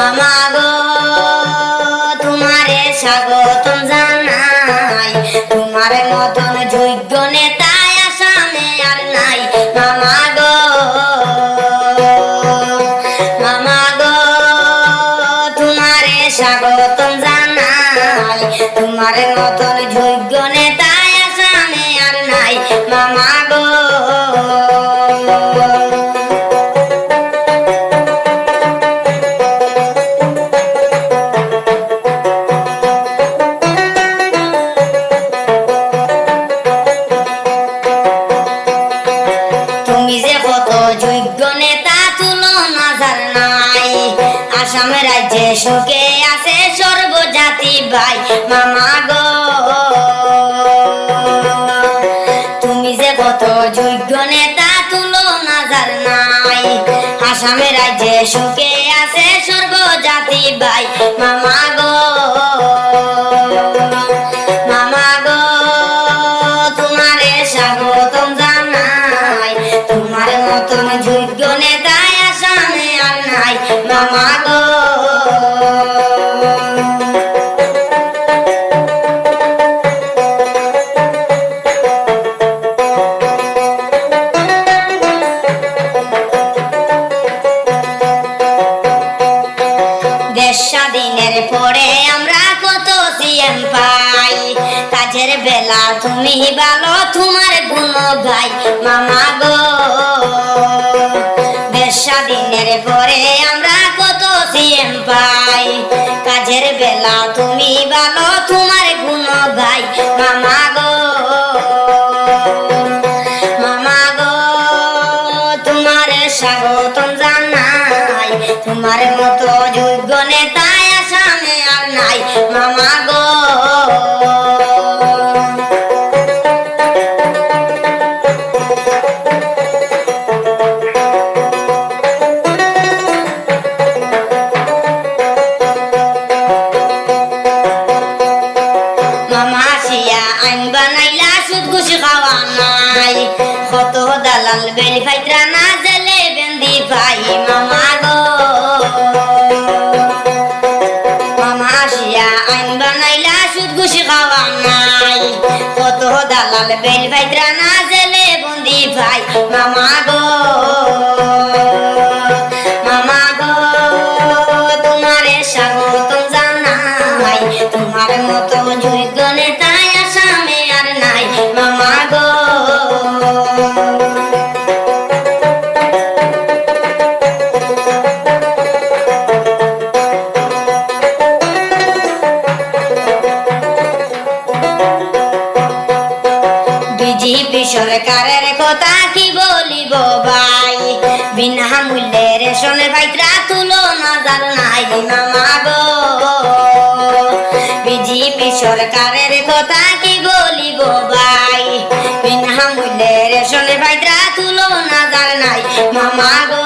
মামা গো তোমারে নাই। মামা মামা গো তোমারে স্বাগতম জানাই। তোমার মতন যোগ্য আসাম রাজ্যে সুখে আছে সর্বজাতি ভাই। মামা গো, তুমি যে কত যোগ্য নেতা, তুলনা যার নাই। আসামে রাজ্যে সুখে আছে সর্বজাতি ভাই। মামা গো মামা গো, তোমারে স্বাগতম জানাই। তোমার মতন যোগ্য নেতা আসামে আর নাই। মামা পাই কাজের বেলা তুমি ভালো, তোমার গুণ গাই মামা গো। দেশ স্বাধীনের পরে আমরা কত সিএম পাই। কাজের বেলা তুমি ভালো, তোমার গুণ গাই মামা গো। মামা গো, তোমার স্বাগতম জানাই। তোমার মতো যোগ্য নেতা আসামে আর নাই, মামা গো। আইন বানাইলা সুদ ঘুষি খাওয়া নাই কত দালাল বেলি ফাইত্রা না জেলে বেন্দি ভাই মামা গো মামা সিয়া আইন বানাইলা সুদ ঘুষি খাওয়া নাই কত দালাল বেলি ফাইত্রা না জেলে বন্দি ভাই মামা গো বিজেপি সরকারের কথা কি বলিব ভাই? বিনা মূল্যে রেশনের ভাইত্রা তুলনা যার নাই মামা গো। বিজেপি সরকারের কথা কি বলিব ভাই? বিনা মূল্যে রেশনের ভাইত্রা তুলনা যার নাই মামা গো।